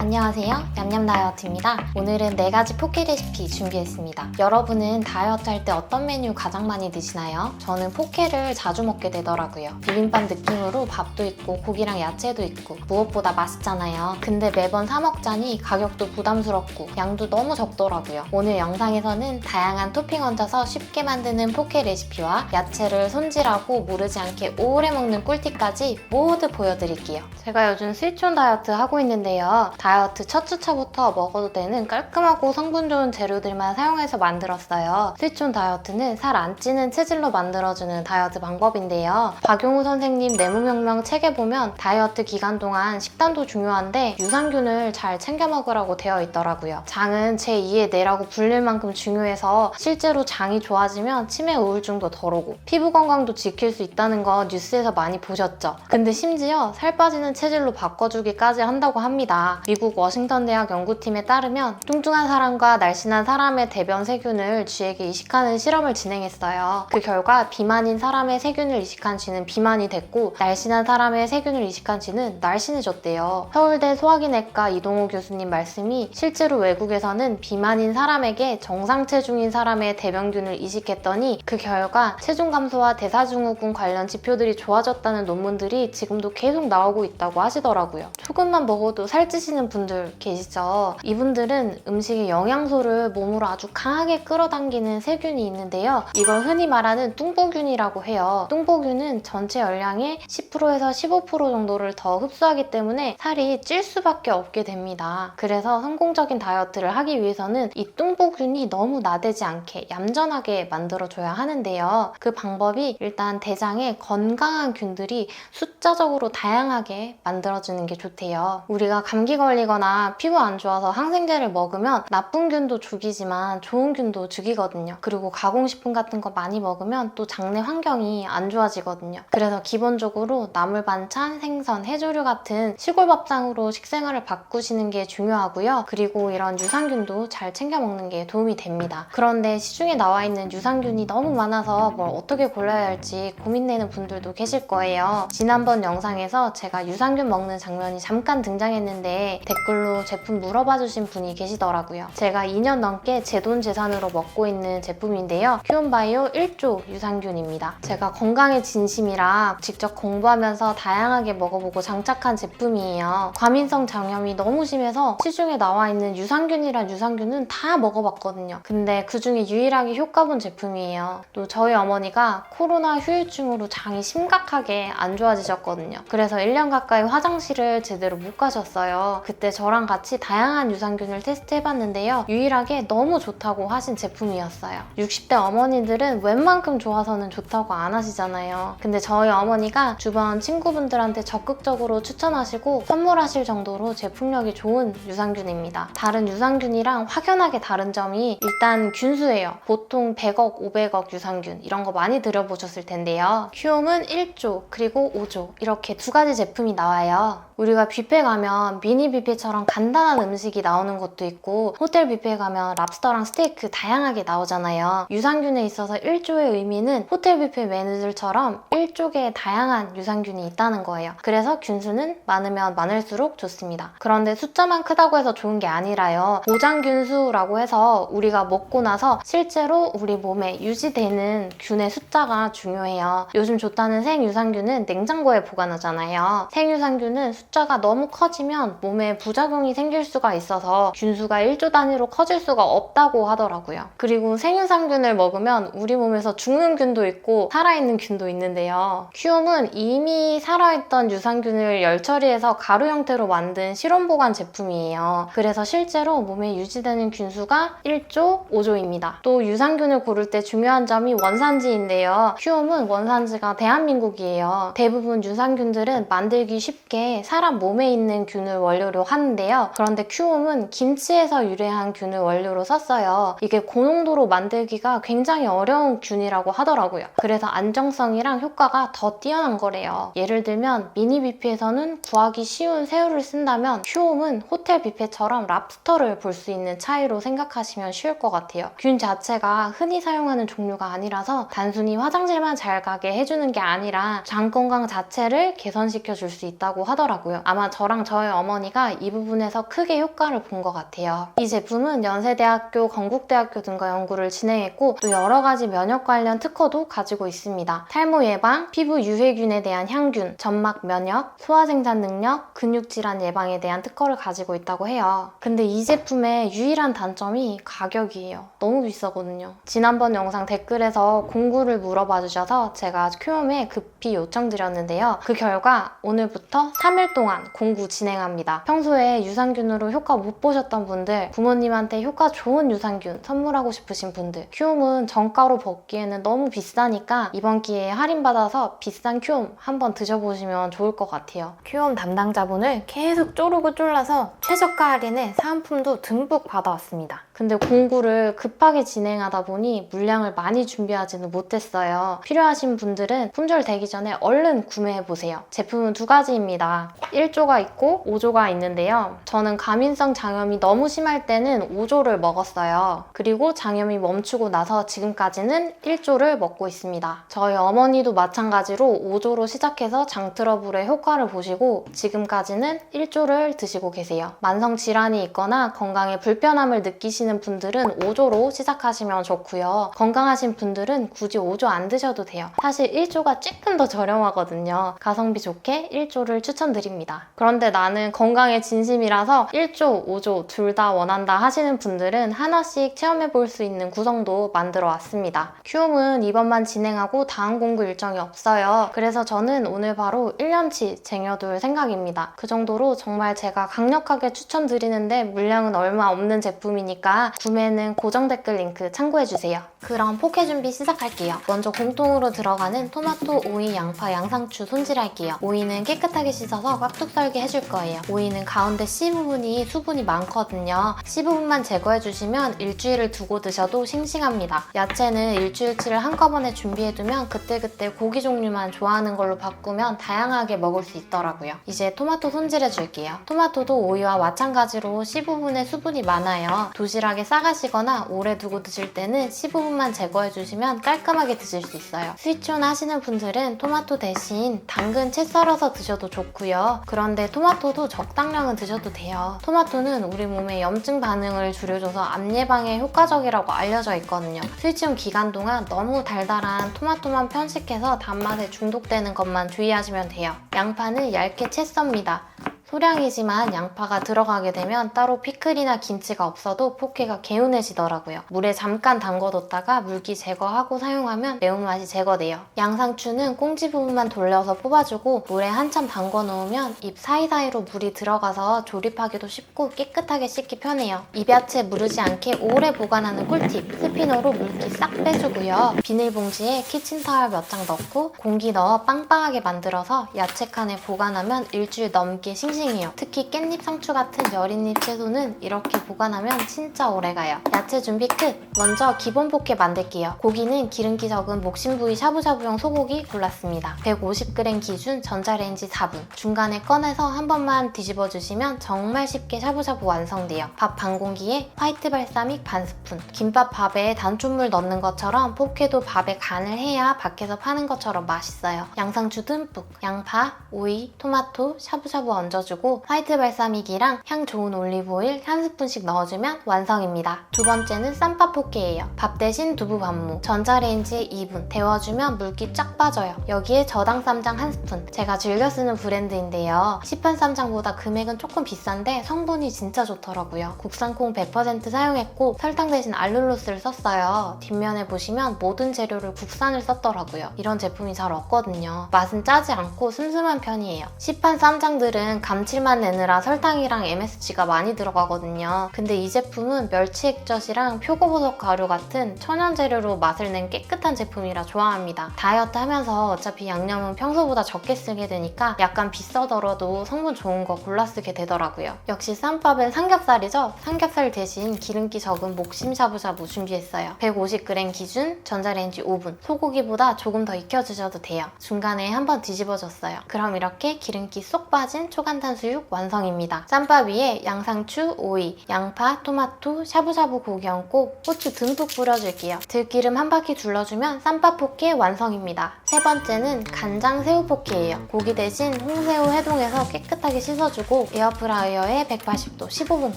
안녕하세요. 냠냠 다이어트입니다. 오늘은 네 가지 포케 레시피 준비했습니다. 여러분은 다이어트 할 때 어떤 메뉴 가장 많이 드시나요? 저는 포케를 자주 먹게 되더라고요. 비빔밥 느낌으로 밥도 있고 고기랑 야채도 있고 무엇보다 맛있잖아요. 근데 매번 사 먹자니 가격도 부담스럽고 양도 너무 적더라고요. 오늘 영상에서는 다양한 토핑 얹어서 쉽게 만드는 포케 레시피와 야채를 손질하고 무르지 않게 오래 먹는 꿀팁까지 모두 보여드릴게요. 제가 요즘 스위치온 다이어트 하고 있는데요. 다이어트 첫 주차부터 먹어도 되는 깔끔하고 성분 좋은 재료들만 사용해서 만들었어요. 스위치온 다이어트는 살 안 찌는 체질로 만들어주는 다이어트 방법인데요. 박용우 선생님 내무명령 책에 보면 다이어트 기간 동안 식단도 중요한데 유산균을 잘 챙겨 먹으라고 되어 있더라고요. 장은 제2의 뇌라고 불릴 만큼 중요해서 실제로 장이 좋아지면 치매 우울증도 덜 오고 피부 건강도 지킬 수 있다는 거 뉴스에서 많이 보셨죠? 근데 심지어 살 빠지는 체질로 바꿔주기까지 한다고 합니다. 미국 워싱턴 대학 연구팀에 따르면 뚱뚱한 사람과 날씬한 사람의 대변 세균을 쥐에게 이식하는 실험을 진행했어요. 그 결과 비만인 사람의 세균을 이식한 쥐는 비만이 됐고 날씬한 사람의 세균을 이식한 쥐는 날씬해졌대요. 서울대 소화기내과 이동호 교수님 말씀이 실제로 외국에서는 비만인 사람에게 정상 체중인 사람의 대변균을 이식했더니 그 결과 체중 감소와 대사증후군 관련 지표들이 좋아졌다는 논문들이 지금도 계속 나오고 있다고 하시더라고요. 조금만 먹어도 살찌시는 분들 계시죠? 이분들은 음식의 영양소를 몸으로 아주 강하게 끌어당기는 세균이 있는데요. 이걸 흔히 말하는 뚱보균이라고 해요. 뚱보균은 전체 열량의 10%에서 15% 정도를 더 흡수하기 때문에 살이 찔 수밖에 없게 됩니다. 그래서 성공적인 다이어트를 하기 위해서는 이 뚱보균이 너무 나대지 않게 얌전하게 만들어줘야 하는데요. 그 방법이 일단 대장에 건강한 균들이 숫자적으로 다양하게 만들어주는 게 좋대요. 우리가 감기 걸 리거나 피부 안 좋아서 항생제를 먹으면 나쁜 균도 죽이지만 좋은 균도 죽이거든요. 그리고 가공식품 같은 거 많이 먹으면 또 장내 환경이 안 좋아지거든요. 그래서 기본적으로 나물 반찬, 생선, 해조류 같은 시골 밥상으로 식생활을 바꾸시는 게 중요하고요. 그리고 이런 유산균도 잘 챙겨 먹는 게 도움이 됩니다. 그런데 시중에 나와 있는 유산균이 너무 많아서 뭘 어떻게 골라야 할지 고민되는 분들도 계실 거예요. 지난번 영상에서 제가 유산균 먹는 장면이 잠깐 등장했는데 댓글로 제품 물어봐 주신 분이 계시더라고요. 제가 2년 넘게 제 돈 재산으로 먹고 있는 제품인데요. 큐온바이오 1조 유산균입니다. 제가 건강에 진심이라 직접 공부하면서 다양하게 먹어보고 장착한 제품이에요. 과민성 장염이 너무 심해서 시중에 나와 있는 유산균이란 유산균은 다 먹어봤거든요. 근데 그 중에 유일하게 효과 본 제품이에요. 또 저희 어머니가 코로나 후유증으로 장이 심각하게 안 좋아지셨거든요. 그래서 1년 가까이 화장실을 제대로 못 가셨어요. 그때 저랑 같이 다양한 유산균을 테스트해봤는데요. 유일하게 너무 좋다고 하신 제품이었어요. 60대 어머니들은 웬만큼 좋아서는 좋다고 안 하시잖아요. 근데 저희 어머니가 주변 친구분들한테 적극적으로 추천하시고 선물하실 정도로 제품력이 좋은 유산균입니다. 다른 유산균이랑 확연하게 다른 점이 일단 균수예요. 보통 100억, 500억 유산균 이런 거 많이 들여보셨을 텐데요. 큐움은 1조 그리고 5조 이렇게 두 가지 제품이 나와요. 우리가 뷔페 가면 미니 뷔페처럼 간단한 음식이 나오는 것도 있고 호텔 뷔페 가면 랍스터랑 스테이크 다양하게 나오잖아요. 유산균에 있어서 1조의 의미는 호텔 뷔페 메뉴들처럼 1조의 다양한 유산균이 있다는 거예요. 그래서 균수는 많으면 많을수록 좋습니다. 그런데 숫자만 크다고 해서 좋은 게 아니라요. 보장균수라고 해서 우리가 먹고 나서 실제로 우리 몸에 유지되는 균의 숫자가 중요해요. 요즘 좋다는 생유산균은 냉장고에 보관하잖아요. 생유산균은 숫자가 너무 커지면 몸에 부작용이 생길 수가 있어서 균수가 1조 단위로 커질 수가 없다고 하더라고요. 그리고 생유산균을 먹으면 우리 몸에서 죽는 균도 있고 살아있는 균도 있는데요. 큐움은 이미 살아있던 유산균을 열 처리해서 가루 형태로 만든 실온 보관 제품이에요. 그래서 실제로 몸에 유지되는 균수가 1조, 5조입니다. 또 유산균을 고를 때 중요한 점이 원산지인데요. 큐움은 원산지가 대한민국이에요. 대부분 유산균들은 만들기 쉽게 사람 몸에 있는 균을 원료로 하는데요. 그런데 큐움은 김치에서 유래한 균을 원료로 썼어요. 이게 고농도로 만들기가 굉장히 어려운 균이라고 하더라고요. 그래서 안정성이랑 효과가 더 뛰어난 거래요. 예를 들면 미니 뷔페에서는 구하기 쉬운 새우를 쓴다면 큐움은 호텔 뷔페처럼 랍스터를 볼 수 있는 차이로 생각하시면 쉬울 것 같아요. 균 자체가 흔히 사용하는 종류가 아니라서 단순히 화장실만 잘 가게 해주는 게 아니라 장 건강 자체를 개선시켜 줄 수 있다고 하더라고요. 아마 저랑 저희 어머니가 이 부분에서 크게 효과를 본 것 같아요. 이 제품은 연세대학교, 건국대학교 등과 연구를 진행했고 또 여러 가지 면역 관련 특허도 가지고 있습니다. 탈모 예방, 피부 유해균에 대한 향균, 점막 면역, 소화 생산 능력, 근육 질환 예방에 대한 특허를 가지고 있다고 해요. 근데 이 제품의 유일한 단점이 가격이에요. 너무 비싸거든요. 지난번 영상 댓글에서 공구를 물어봐 주셔서 제가 큐엄에 급히 요청드렸는데요. 그 결과 오늘부터 3일 동안 공구 진행합니다. 평 소에 유산균으로 효과 못 보셨던 분들, 부모님한테 효과 좋은 유산균 선물하고 싶으신 분들, 큐엄은 정가로 벗기에는 너무 비싸니까 이번 기회에 할인받아서 비싼 큐엄 한번 드셔보시면 좋을 것 같아요. 큐엄 담당자분을 계속 쪼르고 쫄라서 최저가 할인에 사은품도 듬뿍 받아왔습니다. 근데 공구를 급하게 진행하다 보니 물량을 많이 준비하지는 못했어요. 필요하신 분들은 품절 되기 전에 얼른 구매해보세요. 제품은 두 가지입니다. 1조가 있고 5조가 있는데요. 저는 가민성 장염이 너무 심할 때는 5조를 먹었어요. 그리고 장염이 멈추고 나서 지금까지는 1조를 먹고 있습니다. 저희 어머니도 마찬가지로 5조로 시작해서 장트러블의 효과를 보시고 지금까지는 1조를 드시고 계세요. 만성 질환이 있거나 건강에 불편함을 느끼시는 분들은 5조로 시작하시면 좋고요. 건강하신 분들은 굳이 5조 안 드셔도 돼요. 사실 1조가 조금 더 저렴하거든요. 가성비 좋게 1조를 추천드립니다. 그런데 나는 건강에 진심이라서 1조, 5조 둘 다 원한다 하시는 분들은 하나씩 체험해 볼 수 있는 구성도 만들어 왔습니다. 큐움은 이번만 진행하고 다음 공구 일정이 없어요. 그래서 저는 오늘 바로 1년치 쟁여둘 생각입니다. 그 정도로 정말 제가 강력하게 추천드리는데 물량은 얼마 없는 제품이니까 구매는 고정 댓글 링크 참고해주세요. 그럼 포케 준비 시작할게요. 먼저 공통으로 들어가는 토마토, 오이, 양파, 양상추 손질할게요. 오이는 깨끗하게 씻어서 깍둑 썰기 해줄 거예요. 오이는 가운데 씨 부분이 수분이 많거든요. 씨 부분만 제거해주시면 일주일을 두고 드셔도 싱싱합니다. 야채는 일주일치를 한꺼번에 준비해두면 그때그때 고기 종류만 좋아하는 걸로 바꾸면 다양하게 먹을 수 있더라고요. 이제 토마토 손질해줄게요. 토마토도 오이와 마찬가지로 씨 부분에 수분이 많아요. 도시락 에 싸가시거나 오래 두고 드실 때는 씨 부분만 제거해 주시면 깔끔하게 드실 수 있어요. 스위치온 하시는 분들은 토마토 대신 당근 채 썰어서 드셔도 좋고요. 그런데 토마토도 적당량은 드셔도 돼요. 토마토는 우리 몸의 염증 반응을 줄여줘서 암 예방에 효과적이라고 알려져 있거든요. 스위치온 기간 동안 너무 달달한 토마토만 편식해서 단맛에 중독되는 것만 주의하시면 돼요. 양파는 얇게 채 썹니다. 소량이지만 양파가 들어가게 되면 따로 피클이나 김치가 없어도 포케가 개운해지더라고요. 물에 잠깐 담궈뒀다가 물기 제거하고 사용하면 매운맛이 제거돼요. 양상추는 꽁지 부분만 돌려서 뽑아주고 물에 한참 담궈 놓으면 입 사이사이로 물이 들어가서 조립하기도 쉽고 깨끗하게 씻기 편해요. 입야채 무르지 않게 오래 보관하는 꿀팁! 스피너로 물기 싹 빼주고요. 비닐봉지에 키친타월 몇 장 넣고 공기 넣어 빵빵하게 만들어서 야채칸에 보관하면 일주일 넘게 싱싱 싱싱해요. 특히 깻잎 상추 같은 여린잎 채소는 이렇게 보관하면 진짜 오래가요. 야채 준비 끝! 먼저 기본 포케 만들게요. 고기는 기름기 적은 목심 부위 샤브샤브용 소고기 골랐습니다. 150g 기준 전자레인지 4분. 중간에 꺼내서 한 번만 뒤집어 주시면 정말 쉽게 샤브샤브 완성돼요. 밥 반 공기에 화이트 발사믹 반 스푼. 김밥 밥에 단촛물 넣는 것처럼 포케도 밥에 간을 해야 밖에서 파는 것처럼 맛있어요. 양상추 듬뿍. 양파, 오이, 토마토, 샤브샤브 얹어주고 넣어주고 화이트 발사믹이랑 향 좋은 올리브오일 한 스푼씩 넣어주면 완성입니다. 두 번째는 쌈밥 포케예요. 밥 대신 두부 반무. 전자레인지에 2분 데워주면 물기 쫙 빠져요. 여기에 저당 쌈장 한 스푼. 제가 즐겨 쓰는 브랜드인데요. 시판 쌈장보다 금액은 조금 비싼데 성분이 진짜 좋더라고요. 국산 콩 100% 사용했고 설탕 대신 알룰로스를 썼어요. 뒷면에 보시면 모든 재료를 국산을 썼더라고요. 이런 제품이 잘 없거든요. 맛은 짜지 않고 슴슴한 편이에요. 시판 쌈장들은 감 칠맛 내느라 설탕이랑 MSG가 많이 들어가거든요. 근데 이 제품은 멸치 액젓이랑 표고버섯 가루 같은 천연 재료로 맛을 낸 깨끗한 제품이라 좋아합니다. 다이어트 하면서 어차피 양념은 평소보다 적게 쓰게 되니까 약간 비싸더라도 성분 좋은 거 골라 쓰게 되더라고요. 역시 쌈밥은 삼겹살이죠? 삼겹살 대신 기름기 적은 목심 샤브샤브 준비했어요. 150g 기준 전자레인지 5분. 소고기보다 조금 더 익혀주셔도 돼요. 중간에 한번 뒤집어줬어요. 그럼 이렇게 기름기 쏙 빠진 초간단 탕수육 완성입니다. 쌈밥 위에 양상추, 오이, 양파, 토마토, 샤브샤브 고기 얹고 고추 듬뿍 뿌려줄게요. 들기름 한 바퀴 둘러주면 쌈밥 포케 완성입니다. 세 번째는 간장 새우 포케예요. 고기 대신 홍새우 해동해서 깨끗하게 씻어주고 에어프라이어에 180도 15분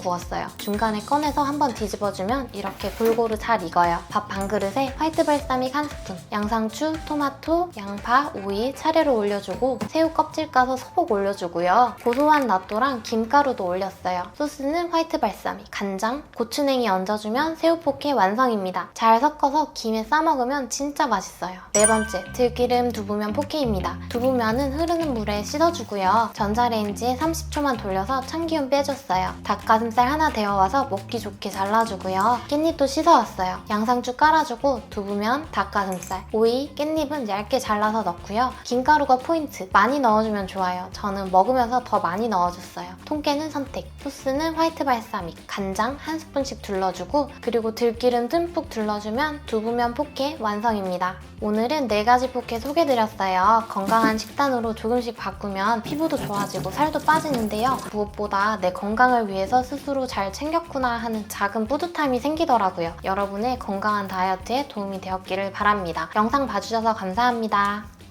구웠어요. 중간에 꺼내서 한번 뒤집어주면 이렇게 골고루 잘 익어요. 밥 반 그릇에 화이트 발사믹 한 스푼, 양상추, 토마토, 양파, 오이 차례로 올려주고 새우 껍질 까서 소복 올려주고요. 고소 한 나또랑 김가루도 올렸어요. 소스는 화이트 발사믹, 간장, 고추냉이 얹어주면 새우 포케 완성입니다. 잘 섞어서 김에 싸먹으면 진짜 맛있어요. 네 번째, 들기름 두부면 포케입니다. 두부면은 흐르는 물에 씻어주고요. 전자레인지에 30초만 돌려서 참기름 빼줬어요. 닭가슴살 하나 데워와서 먹기 좋게 잘라주고요. 깻잎도 씻어왔어요. 양상추 깔아주고 두부면, 닭가슴살, 오이, 깻잎은 얇게 잘라서 넣고요. 김가루가 포인트. 많이 넣어주면 좋아요. 저는 먹으면서 더 많이 넣어줬어요. 통깨는 선택. 소스는 화이트 발사믹, 간장 한 스푼씩 둘러주고 그리고 들기름 듬뿍 둘러주면 두부면 포케 완성입니다. 오늘은 네 가지 포케 소개드렸어요. 건강한 식단으로 조금씩 바꾸면 피부도 좋아지고 살도 빠지는데요. 무엇보다 내 건강을 위해서 스스로 잘 챙겼구나 하는 작은 뿌듯함이 생기더라고요. 여러분의 건강한 다이어트에 도움이 되었기를 바랍니다. 영상 봐주셔서 감사합니다.